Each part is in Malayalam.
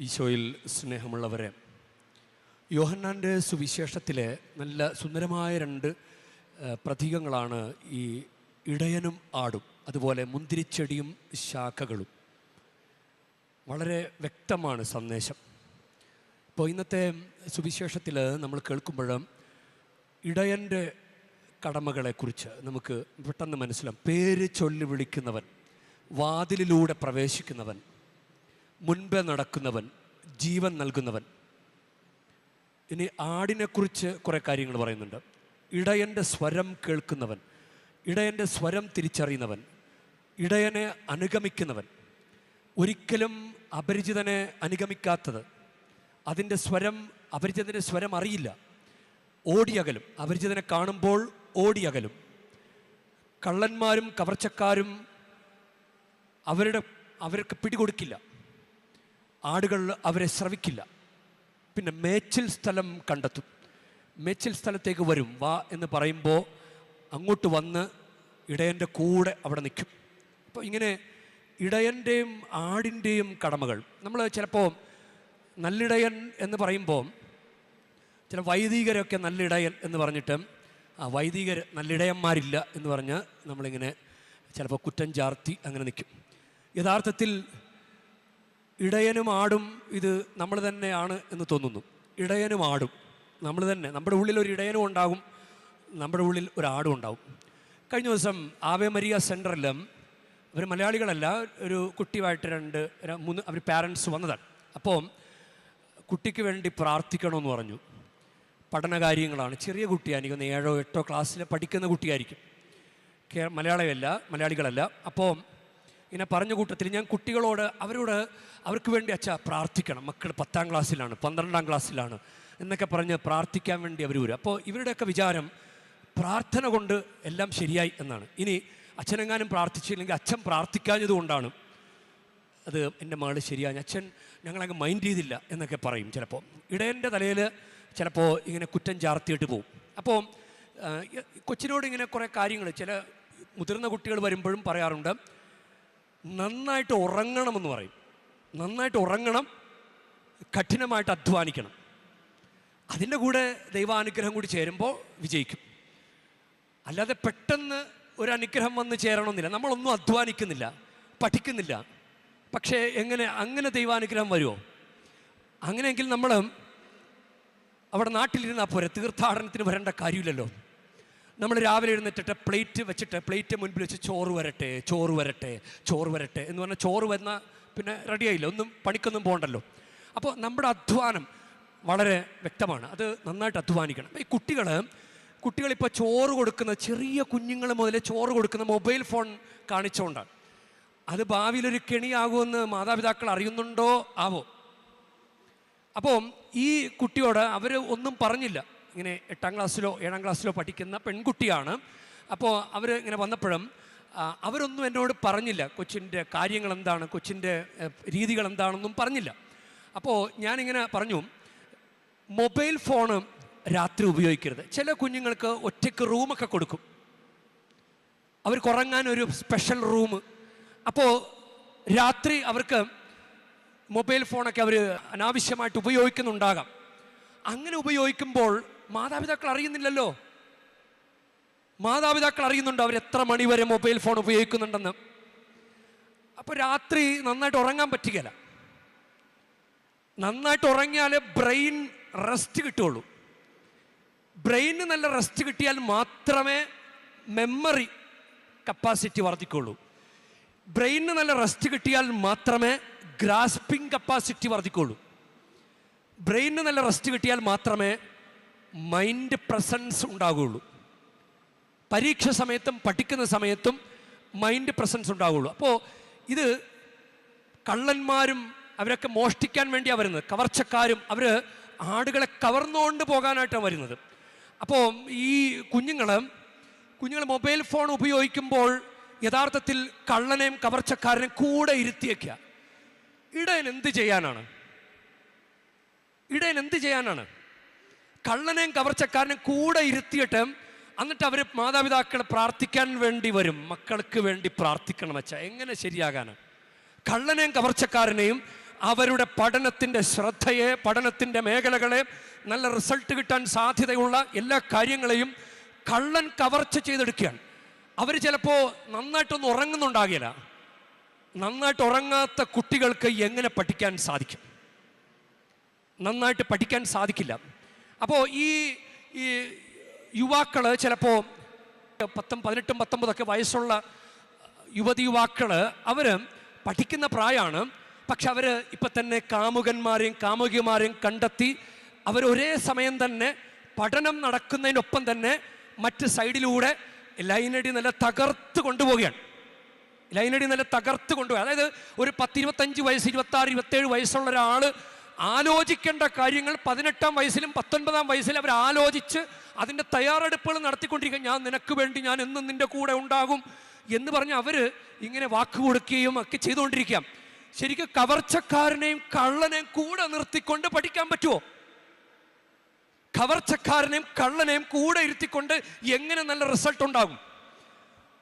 ഈശോയിൽ സ്നേഹമുള്ളവരെ യോഹന്നാന്റെ സുവിശേഷത്തിലെ നല്ല സുന്ദരമായ രണ്ട് പ്രതീകങ്ങളാണ് ഈ ഇടയനും ആടും അതുപോലെ മുന്തിരിച്ചെടിയും ശാഖകളും. വളരെ വ്യക്തമാണ് സന്ദേശം. ഇപ്പോൾ ഇന്നത്തെ സുവിശേഷത്തിൽ നമ്മൾ കേൾക്കുമ്പോഴും ഇടയന്റെ കടമകളെക്കുറിച്ച് നമുക്ക് പെട്ടെന്ന് മനസ്സിലാവും. പേര് ചൊല്ലി വിളിക്കുന്നവൻ വാതിലിലൂടെ പ്രവേശിക്കുന്നവൻ മുൻപേ നടക്കുന്നവൻ ജീവൻ നൽകുന്നവൻ. ഇനി ആടിനെക്കുറിച്ച് കുറേ കാര്യങ്ങൾ പറയുന്നുണ്ട്. ഇടയന്റെ സ്വരം കേൾക്കുന്നവൻ ഇടയന്റെ സ്വരം തിരിച്ചറിയുന്നവൻ ഇടയനെ അനുഗമിക്കുന്നവൻ. ഒരിക്കലും അപരിചിതനെ അനുഗമിക്കാത്തത്. അതിന്റെ സ്വരം അപരിചിതന്റെ സ്വരം അറിയില്ല. ഓടിയകലും അപരിചിതനെ കാണുമ്പോൾ ഓടിയകലും. കള്ളന്മാരും കവർച്ചക്കാരും അവരുടെ അവർക്ക് പിടികൊടുക്കില്ല. ആടുകൾ അവരെ ശ്രവിക്കില്ല പിന്നെ മേച്ചിൽ സ്ഥലം കണ്ടെത്തും. മേച്ചിൽ സ്ഥലത്തേക്ക് വരും. വാ എന്ന് പറയുമ്പോൾ അങ്ങോട്ട് വന്ന് ഇടയന്റെ കൂടെ അവിടെ നിൽക്കും. അപ്പോൾ ഇങ്ങനെ ഇടയന്റെയും ആടിന്റെയും കടമകൾ. നമ്മൾ ചിലപ്പോൾ നല്ലിടയൻ എന്ന് പറയുമ്പോൾ ചില വൈദികരൊക്കെ നല്ലിടയൻ എന്ന് പറഞ്ഞിട്ട് ആ വൈദികർ നല്ലിടയന്മാരില്ല എന്ന് പറഞ്ഞ് നമ്മളിങ്ങനെ ചിലപ്പോൾ കുറ്റം ചാർത്തി അങ്ങനെ നിൽക്കും. യഥാർത്ഥത്തിൽ ഇടയനും ആടും ഇത് നമ്മൾ തന്നെയാണ് എന്ന് തോന്നുന്നു. ഇടയനും ആടും. നമ്മൾ തന്നെ. നമ്മുടെ ഉള്ളിൽ ഒരു ഇടയനും ഉണ്ടാകും. നമ്മുടെ ഉള്ളിൽ ഒരു ആടും ഉണ്ടാകും. കഴിഞ്ഞ ദിവസം ആവേ മരിയ സെന്ററിലും അവർ മലയാളികളല്ല ഒരു കുട്ടിയുമായിട്ട് രണ്ട് മൂന്ന് അവർ പാരൻസ് വന്നതാണ്. അപ്പോൾ കുട്ടിക്ക് വേണ്ടി പ്രാർത്ഥിക്കണമെന്ന് പറഞ്ഞു. പഠനകാര്യങ്ങളാണ്. ചെറിയ കുട്ടിയായിരിക്കും. ഏഴോ എട്ടോ ക്ലാസ്സിൽ പഠിക്കുന്ന കുട്ടിയായിരിക്കും. മലയാളമല്ല മലയാളികളല്ല. അപ്പോൾ ഇങ്ങനെ പറഞ്ഞ കൂട്ടത്തിൽ ഞാൻ കുട്ടികളോട് അവരോട് അവർക്ക് വേണ്ടി അച്ഛാ പ്രാർത്ഥിക്കണം. മക്കൾ പത്താം ക്ലാസ്സിലാണ് പന്ത്രണ്ടാം ക്ലാസ്സിലാണ് എന്നൊക്കെ പറഞ്ഞ് പ്രാർത്ഥിക്കാൻ വേണ്ടി അവർ വരും. അപ്പോൾ ഇവരുടെയൊക്കെ വിചാരം പ്രാർത്ഥന കൊണ്ട് എല്ലാം ശരിയായി എന്നാണ്. ഇനി അച്ഛനെങ്ങാനും പ്രാർത്ഥിച്ചില്ലെങ്കിൽ അച്ഛൻ പ്രാർത്ഥിക്കാഞ്ഞതുകൊണ്ടാണ് അത് എന്റെ മകൾ ശരിയാണ് അച്ഛൻ ഞങ്ങളങ്ങ് മൈൻഡ് ചെയ്തില്ല എന്നൊക്കെ പറയും ചിലപ്പോൾ ഇടയന്റെ തലയിൽ ചിലപ്പോൾ ഇങ്ങനെ കുറ്റം ചാർത്തിയിട്ട് പോവും. അപ്പോൾ കൊച്ചിനോട് ഇങ്ങനെ കുറേ കാര്യങ്ങൾ ചില മുതിർന്ന കുട്ടികൾ വരുമ്പോഴും പറയാറുണ്ട്. നന്നായിട്ട് ഉറങ്ങണമെന്ന് പറയും. നന്നായിട്ട് ഉറങ്ങണം കഠിനമായിട്ട് അധ്വാനിക്കണം. അതിന്റെ കൂടെ ദൈവാനുഗ്രഹം കൂടി ചേരുമ്പോൾ വിജയിക്കും. അല്ലാതെ പെട്ടെന്ന് ഒരു അനുഗ്രഹം വന്ന് ചേരണമെന്നില്ല. നമ്മളൊന്നും അധ്വാനിക്കുന്നില്ല പഠിക്കുന്നില്ല. പക്ഷേ എങ്ങനെ അങ്ങനെ ദൈവാനുഗ്രഹം വരുമോ? അങ്ങനെയെങ്കിൽ നമ്മൾ അവിടെ നാട്ടിലിരുന്നാൽ പോരെ? തീർത്ഥാടനത്തിന് വരേണ്ട കാര്യമില്ലല്ലോ. നമ്മൾ രാവിലെ എഴുന്നേറ്റിട്ട് പ്ലേറ്റ് വെച്ചിട്ട് പ്ലേറ്റ് മുൻപിൽ വെച്ച് ചോറ് വരട്ടെ ചോറ് വരട്ടെ ചോറ് വരട്ടെ എന്ന് പറഞ്ഞാൽ ചോറ് വന്ന പിന്നെ റെഡിയായില്ല ഒന്നും പണിക്കൊന്നും പോകണ്ടല്ലോ. അപ്പോൾ നമ്മുടെ അധ്വാനം വളരെ വ്യക്തമാണ്. അത് നന്നായിട്ട് അധ്വാനിക്കണം. ഈ കുട്ടികൾ കുട്ടികളിപ്പോൾ ചോറ് കൊടുക്കുന്ന ചെറിയ കുഞ്ഞുങ്ങൾ മുതൽ ചോറ് കൊടുക്കുന്ന മൊബൈൽ ഫോൺ കാണിച്ചുകൊണ്ടാണ് അത് ഭാവിയിലൊരു കെണിയാകുമെന്ന് മാതാപിതാക്കൾ അറിയുന്നുണ്ടോ? ആവോ. അപ്പോൾ ഈ കുട്ടിയോട് അവർ ഒന്നും പറഞ്ഞില്ല. ഇങ്ങനെ എട്ടാം ക്ലാസ്സിലോ ഏഴാം ക്ലാസ്സിലോ പഠിക്കുന്ന പെൺകുട്ടിയാണ്. അപ്പോൾ അവർ ഇങ്ങനെ വന്നപ്പോഴും അവരൊന്നും എന്നോട് പറഞ്ഞില്ല കൊച്ചിന്റെ കാര്യങ്ങൾ എന്താണ് കൊച്ചിന്റെ രീതികൾ എന്താണെന്നും പറഞ്ഞില്ല. അപ്പോൾ ഞാനിങ്ങനെ പറഞ്ഞു മൊബൈൽ ഫോണ് രാത്രി ഉപയോഗിക്കരുത്. ചില കുഞ്ഞുങ്ങൾക്ക് ഒറ്റയ്ക്ക് റൂമൊക്കെ കൊടുക്കും. അവർ കുറങ്ങാൻ ഒരു സ്പെഷ്യൽ റൂം. അപ്പോൾ രാത്രി അവർക്ക് മൊബൈൽ ഫോണൊക്കെ അവർ അനാവശ്യമായിട്ട് ഉപയോഗിക്കുന്നുണ്ടാകാം. അങ്ങനെ ഉപയോഗിക്കുമ്പോൾ മാതാപിതാക്കൾ അറിയുന്നില്ലല്ലോ. മാതാപിതാക്കൾ അറിയുന്നുണ്ട് അവർ എത്ര മണിവരെ മൊബൈൽ ഫോൺ ഉപയോഗിക്കുന്നുണ്ടെന്ന്. അപ്പോൾ രാത്രി നന്നായിട്ട് ഉറങ്ങാൻ പറ്റുകയില്ല. നന്നായിട്ട് ഉറങ്ങിയാലേ ബ്രെയിൻ റെസ്റ്റ് കിട്ടുള്ളൂ ബ്രെയിന് നല്ല റെസ്റ്റ് കിട്ടിയാൽ മാത്രമേ മെമ്മറി കപ്പാസിറ്റി വർദ്ധിക്കുള്ളൂ ബ്രെയിനിന് നല്ല റെസ്റ്റ് കിട്ടിയാൽ മാത്രമേ ഗ്രാസ്പിംഗ് കപ്പാസിറ്റി വർദ്ധിക്കുള്ളൂ ബ്രെയിനിന് നല്ല റെസ്റ്റ് കിട്ടിയാൽ മാത്രമേ മൈൻഡ് പ്രസൻസ് ഉണ്ടാകുകയുള്ളൂ പരീക്ഷ സമയത്തും പഠിക്കുന്ന സമയത്തും മൈൻഡ് പ്രസൻസ് ഉണ്ടാവുകയുള്ളൂ അപ്പോൾ ഇത് കള്ളന്മാരും അവരൊക്കെ മോഷ്ടിക്കാൻ വേണ്ടിയാണ് വരുന്നത്. കവർച്ചക്കാരും അവർ ആടുകളെ കവർന്നുകൊണ്ട് പോകാനായിട്ടാണ് വരുന്നത്. അപ്പോൾ ഈ കുഞ്ഞുങ്ങൾ കുഞ്ഞുങ്ങൾ മൊബൈൽ ഫോൺ ഉപയോഗിക്കുമ്പോൾ യഥാർത്ഥത്തിൽ കള്ളനെയും കവർച്ചക്കാരനെയും കൂടെ ഇരുത്തിയേക്കുക ഇടയൻ എന്ത് ചെയ്യാനാണ്? ഇടയൻ എന്ത് ചെയ്യാനാണ്? കള്ളനെയും കവർച്ചക്കാരനെയും കൂടെ ഇരുത്തിയിട്ട് എന്നിട്ട് അവർ മാതാപിതാക്കൾ പ്രാർത്ഥിക്കാൻ വേണ്ടി വരും. മക്കൾക്ക് വേണ്ടി പ്രാർത്ഥിക്കണം വെച്ചാൽ എങ്ങനെ ശരിയാകാനാണ് കള്ളനെയും കവർച്ചക്കാരനെയും അവരുടെ പഠനത്തിന്റെ ശ്രദ്ധയെ പഠനത്തിന്റെ മേഖലകളെ നല്ല റിസൾട്ട് കിട്ടാൻ സാധ്യതയുള്ള എല്ലാ കാര്യങ്ങളെയും കള്ളൻ കവർച്ച ചെയ്തെടുക്കുകയാണ്. അവർ ചിലപ്പോൾ നന്നായിട്ടൊന്നും ഉറങ്ങുന്നുണ്ടാകില്ല. നന്നായിട്ട് ഉറങ്ങാത്ത കുട്ടികൾക്ക് എങ്ങനെ പഠിക്കാൻ സാധിക്കും? നന്നായിട്ട് പഠിക്കാൻ സാധിക്കില്ല. അപ്പോൾ ഈ ഈ യുവാക്കൾ ചിലപ്പോൾ പത്തും പതിനെട്ടും പത്തൊമ്പതൊക്കെ വയസ്സുള്ള യുവതി യുവാക്കൾ അവർ പഠിക്കുന്ന പ്രായമാണ് പക്ഷെ അവർ ഇപ്പം തന്നെ കാമുകന്മാരെയും കാമുകിമാരെയും കണ്ടെത്തി അവർ ഒരേ സമയം തന്നെ പഠനം നടക്കുന്നതിനൊപ്പം തന്നെ മറ്റ് സൈഡിലൂടെ ലൈനടി നല്ല തകർത്ത് കൊണ്ടുപോവുകയാണ്. ലൈനടി നല്ല തകർത്ത് കൊണ്ടുപോയി അതായത് ഒരു പത്തിരുപത്തഞ്ച് വയസ്സ് ഇരുപത്താറ് ഇരുപത്തേഴ് വയസ്സുള്ള ഒരാൾ ആലോചിക്കേണ്ട കാര്യങ്ങൾ പതിനെട്ടാം വയസ്സിലും പത്തൊൻപതാം വയസ്സിലും അവർ ആലോചിച്ച് അതിന്റെ തയ്യാറെടുപ്പുകൾ നടത്തിക്കൊണ്ടിരിക്കുക ഞാൻ നിനക്ക് വേണ്ടി ഞാൻ എന്നും നിന്റെ കൂടെ ഉണ്ടാകും എന്ന് പറഞ്ഞ് അവർ ഇങ്ങനെ വാക്ക് കൊടുക്കുകയും ഒക്കെ ചെയ്തുകൊണ്ടിരിക്കാം. ശരിക്കും കവർച്ചക്കാരനെയും കള്ളനെയും കൂടെ നിർത്തിക്കൊണ്ട് പഠിക്കാൻ പറ്റുമോ കവർച്ചക്കാരനെയും കള്ളനെയും കൂടെ ഇരുത്തിക്കൊണ്ട് എങ്ങനെ നല്ല റിസൾട്ട് ഉണ്ടാകും?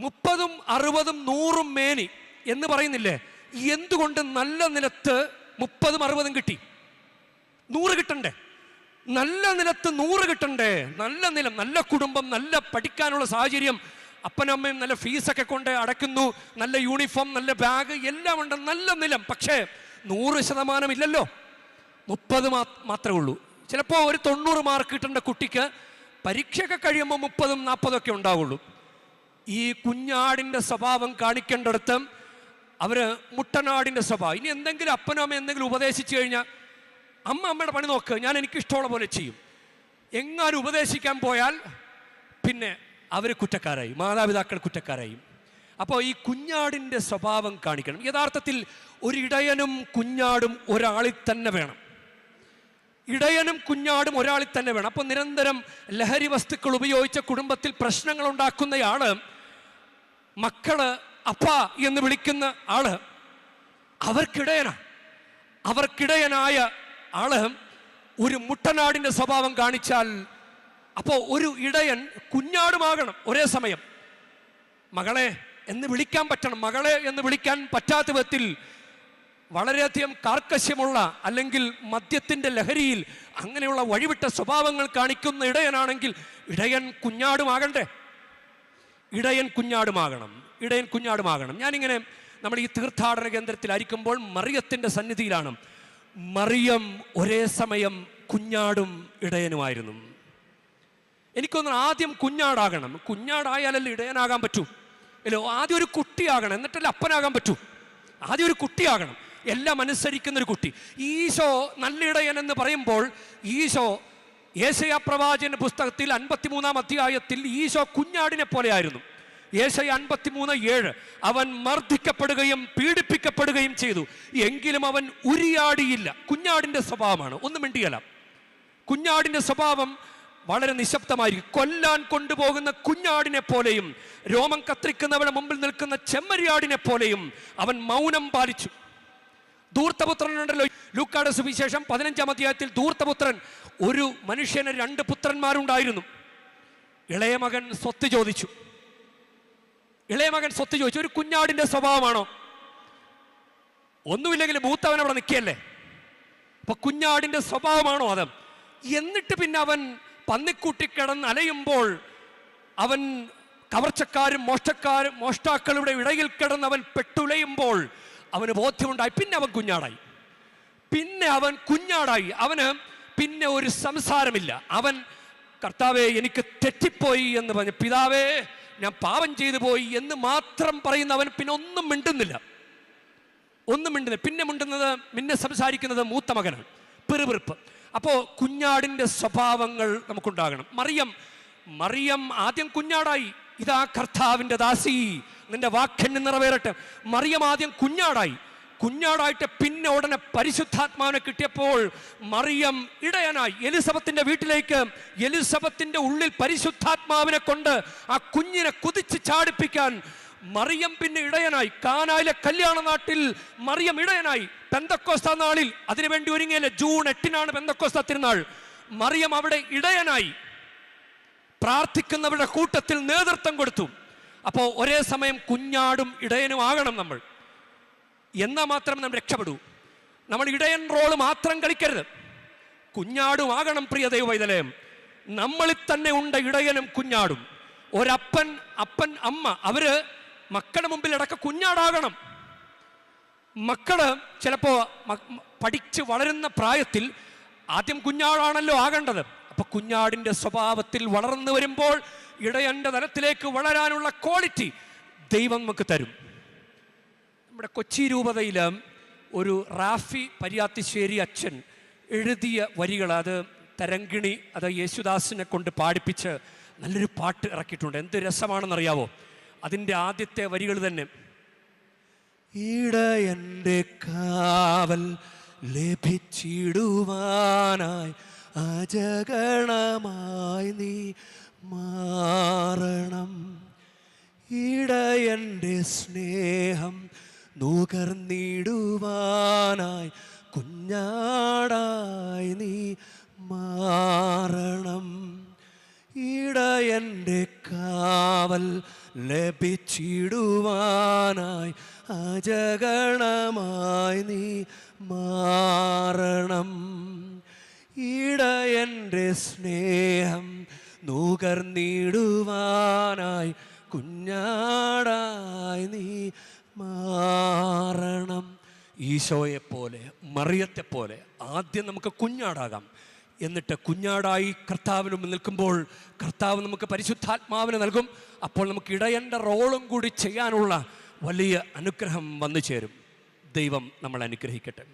മുപ്പതും അറുപതും നൂറും മേനി എന്ന് പറയുന്നില്ലേ? എന്തുകൊണ്ട് നല്ല നിലത്ത് മുപ്പതും അറുപതും കിട്ടി? നൂറ് കിട്ടണ്ടേ? നല്ല നിലത്ത് നൂറ് കിട്ടണ്ടേ? നല്ല നിലം നല്ല കുടുംബം നല്ല പഠിക്കാനുള്ള സാഹചര്യം. അപ്പനമ്മയും നല്ല ഫീസൊക്കെ കൊണ്ട് അടയ്ക്കുന്നു നല്ല യൂണിഫോം നല്ല ബാഗ് എല്ലാം ഉണ്ട് നല്ല നിലം. പക്ഷേ നൂറ് ശതമാനം ഇല്ലല്ലോ. മുപ്പത് മാത്രമേ ഉള്ളൂ. ചിലപ്പോൾ ഒരു തൊണ്ണൂറ് മാർക്ക് കിട്ടേണ്ട കുട്ടിക്ക് പരീക്ഷയൊക്കെ കഴിയുമ്പോൾ മുപ്പതും നാൽപ്പതൊക്കെ ഉണ്ടാവുള്ളൂ. ഈ കുഞ്ഞാടിന്റെ സ്വഭാവം കാണിക്കേണ്ടടുത്ത് അവർ മുട്ടനാടിന്റെ സ്വഭാവം. ഇനി എന്തെങ്കിലും അപ്പനോ അമ്മ എന്തെങ്കിലും ഉപദേശിച്ചു കഴിഞ്ഞാൽ അമ്മ അമ്മയുടെ പണി നോക്ക് ഞാൻ എനിക്ക് ഇഷ്ടമുള്ള പോലെ ചെയ്യും. എങ്ങാനും ഉപദേശിക്കാൻ പോയാൽ പിന്നെ അവർ കുറ്റക്കാരായി മാതാപിതാക്കൾ കുറ്റക്കാരായി. അപ്പോൾ ഈ കുഞ്ഞാടിന്റെ സ്വഭാവം കാണിക്കണം. യഥാർത്ഥത്തിൽ ഒരു ഇടയനും കുഞ്ഞാടും ഒരാളിൽ തന്നെ വേണം. ഇടയനും കുഞ്ഞാടും ഒരാളിൽ തന്നെ വേണം. അപ്പോൾ നിരന്തരം ലഹരി വസ്തുക്കൾ ഉപയോഗിച്ച കുടുംബത്തിൽ പ്രശ്നങ്ങൾ ഉണ്ടാക്കുന്നയാൾ മക്കൾ അപ്പ എന്ന് വിളിക്കുന്ന ആൾ അവർക്കിടയനാണ് അവർക്കിടയനായ ആൾ ഒരു മുട്ടനാടിന്റെ സ്വഭാവം കാണിച്ചാൽ അപ്പോൾ ഒരു ഇടയൻ കുഞ്ഞാടുമാകണം ഒരേ സമയം. മകളെ എന്ന് വിളിക്കാൻ പറ്റണം. മകളെ എന്ന് വിളിക്കാൻ പറ്റാത്ത വിധത്തിൽ വളരെയധികം കാർക്കശ്യമുള്ള അല്ലെങ്കിൽ മദ്യത്തിന്റെ ലഹരിയിൽ അങ്ങനെയുള്ള വഴിവിട്ട സ്വഭാവങ്ങൾ കാണിക്കുന്ന ഇടയനാണെങ്കിൽ ഇടയൻ കുഞ്ഞാടുമാകണ്ടേ? ഇടയൻ കുഞ്ഞാടുമാകണം. ഇടയൻ കുഞ്ഞാടുമാകണം. ഞാനിങ്ങനെ നമ്മൾ ഈ തീർത്ഥാടന കേന്ദ്രത്തിലായിരിക്കുമ്പോൾ മറിയത്തിന്റെ സന്നിധിയിലാണ് മറിയം ഒരേ സമയം കുഞ്ഞാടും ഇടയനുമായിരുന്നു. എനിക്കൊന്ന് ആദ്യം കുഞ്ഞാടാകണം. കുഞ്ഞാടായാലല്ലേ ഇടയനാകാൻ പറ്റൂ? അല്ലോ ആദ്യം ഒരു കുട്ടിയാകണം എന്നിട്ടല്ലേ അപ്പനാകാൻ പറ്റൂ? ആദ്യം ഒരു കുട്ടിയാകണം. എല്ലാം അനുസരിക്കുന്ന ഒരു കുട്ടി. ഈശോ നല്ല ഇടയൻ എന്ന് പറയുമ്പോൾ ഈശോ ഏശയ പ്രവാചന പുസ്തകത്തിൽ അൻപത്തിമൂന്നാം അധ്യായത്തിൽ ഈശോ കുഞ്ഞാടിനെ പോലെയായിരുന്നു ഏശയ അൻപത്തിമൂന്ന് ഏഴ്. അവൻ മർദ്ദിക്കപ്പെടുകയും പീഡിപ്പിക്കപ്പെടുകയും ചെയ്തു. എങ്കിലും അവൻ ഉരിയാടിയില്ല. കുഞ്ഞാടിന്റെ സ്വഭാവമാണ്. ഒന്നും മിണ്ടിയല്ല. കുഞ്ഞാടിന്റെ സ്വഭാവം വളരെ നിശബ്ദമായിരിക്കും. കൊല്ലാൻ കൊണ്ടുപോകുന്ന കുഞ്ഞാടിനെ പോലെയും രോമം കത്തിരിക്കുന്നവരുടെ മുമ്പിൽ നിൽക്കുന്ന ചെമ്മരിയാടിനെ പോലെയും അവൻ മൗനം പാലിച്ചു. ദൂർത്തപുത്രനുണ്ടല്ലോ ലൂക്കാട് സുവിശേഷം പതിനഞ്ചാം അധ്യായത്തിൽ ദൂർത്തപുത്രൻ ഒരു മനുഷ്യന് രണ്ട് പുത്രന്മാരുണ്ടായിരുന്നു. ഇളയ മകൻ സ്വത്ത് ചോദിച്ചു. ഇളയ മകൻ സ്വത്ത് ചോദിച്ചു ഒരു കുഞ്ഞാടിന്റെ സ്വഭാവമാണോ? ഒന്നുമില്ലെങ്കിൽ മൂത്തവൻ അവിടെ നിൽക്കുകയല്ലേ? അപ്പൊ കുഞ്ഞാടിന്റെ സ്വഭാവമാണോ അത്? എന്നിട്ട് പിന്നെ അവൻ പന്നിക്കൂട്ടി കിടന്ന് അലയുമ്പോൾ അവൻ കവർച്ചക്കാരും മോഷ്ടക്കാരും മോഷ്ടാക്കളുടെ ഇടയിൽ കിടന്ന് അവൻ പെട്ടുലയുമ്പോൾ അവന് ബോധ്യമുണ്ടായി പിന്നെ അവൻ കുഞ്ഞാടായി. പിന്നെ അവൻ കുഞ്ഞാടായി. അവന് പിന്നെ ഒരു സംസാരമില്ല. അവൻ കർത്താവെ എനിക്ക് തെറ്റിപ്പോയി എന്ന് പറഞ്ഞു പിതാവേ ഞാൻ പാപം ചെയ്തു പോയി എന്ന് മാത്രം പറയുന്ന അവൻ പിന്നെ ഒന്നും മിണ്ടുന്നില്ല. ഒന്നും മിണ്ടുന്നില്ല. പിന്നെ മിണ്ടുന്നത് പിന്നെ സംസാരിക്കുന്നത് മൂത്ത മകനാണ്. പെറുപെറുപ്പ്. അപ്പോൾ കുഞ്ഞാടിന്റെ സ്വഭാവങ്ങൾ നമുക്കുണ്ടാകണം. മറിയം മറിയം ആദ്യം കുഞ്ഞാടായി. ഇതാ കർത്താവിന്റെ ദാസി. നിന്റെ വാക്കിന് നിറവേറട്ടെ. മറിയം ആദ്യം കുഞ്ഞാടായി. കുഞ്ഞാടായിട്ട് പിന്നെ ഉടനെ പരിശുദ്ധാത്മാവിനെ കിട്ടിയപ്പോൾ മറിയം ഇടയനായി എലിസബത്തിന്റെ വീട്ടിലേക്ക് എലിസബത്തിന്റെ ഉള്ളിൽ പരിശുദ്ധാത്മാവിനെ കൊണ്ട് ആ കുഞ്ഞിനെ കുതിച്ച് ചാടിപ്പിക്കാൻ മറിയം പിന്നെ ഇടയനായി. കാനായിലെ കല്യാണ നാട്ടിൽ മറിയം ഇടയനായി. പെന്തക്കോസ്ത നാളിൽ. അതിനുവേണ്ടി ഒരുങ്ങിയല്ലേ? ജൂൺ എട്ടിനാണ് പെന്തക്കോസ്ത തിരുനാൾ. മറിയം അവിടെ ഇടയനായി. പ്രാർത്ഥിക്കുന്നവരുടെ കൂട്ടത്തിൽ നേതൃത്വം കൊടുത്തു. അപ്പോൾ ഒരേ സമയം കുഞ്ഞാടും ഇടയനും ആകണം നമ്മൾ. എന്നാൽ മാത്രം നാം രക്ഷപ്പെടൂ. നമ്മൾ ഇടയൻ റോൾ മാത്രം കളിക്കരുത്. കുഞ്ഞാടുമാകണം പ്രിയ ദൈവവൈതലയം. നമ്മളിൽ തന്നെ ഉണ്ട് ഇടയനും കുഞ്ഞാടും. ഒരപ്പൻ അപ്പൻ അമ്മ അവർ മക്കളുടെ മുമ്പിൽ ഇടക്ക കുഞ്ഞാടാകണം. മക്കൾ ചിലപ്പോ പഠിച്ച് വളരുന്ന പ്രായത്തിൽ ആദ്യം കുഞ്ഞാടാണല്ലോ ആകേണ്ടത്. അപ്പൊ കുഞ്ഞാടിന്റെ സ്വഭാവത്തിൽ വളർന്നു വരുമ്പോൾ ഇടയന്റെ തലത്തിലേക്ക് വളരാനുള്ള ക്വാളിറ്റി ദൈവം നമുക്ക് തരും. നമ്മുടെ കൊച്ചി രൂപതയിൽ ഒരു റാഫി പരിയാത്തിശ്ശേരി അച്ഛൻ എഴുതിയ വരികൾ അത് തരങ്കിണി അത് യേശുദാസിനെ കൊണ്ട് പാടിപ്പിച്ച് നല്ലൊരു പാട്ട് ഇറക്കിയിട്ടുണ്ട്. എന്ത് രസമാണെന്നറിയാവോ? അതിന്റെ ആദ്യത്തെ വരികൾ തന്നെ. ഇടയന്റെ കാവൽ ലഭിച്ചിടുവാനായി അജഗണമായി നീ മാറണം. ഇടയന്റെ സ്നേഹം നുകർന്നിടുവാനായി കുഞ്ഞാടായി നീ മാറണം. ഇടയന്റെ ഈശോയെ പോലെ മറിയത്തെ പോലെ ആദ്യം നമുക്ക് കുഞ്ഞാടാകാം. എന്നിട്ട് കുഞ്ഞാടായി കർത്താവിന് നിൽക്കുമ്പോൾ കർത്താവ് നമുക്ക് പരിശുദ്ധാത്മാവിനെ നൽകും. അപ്പോൾ നമുക്ക് ഇടയന്റെ റോളും കൂടി ചെയ്യാനുള്ള വലിയ അനുഗ്രഹം വന്നു ചേരും ദൈവം നമ്മൾ അനുഗ്രഹിക്കട്ടെ.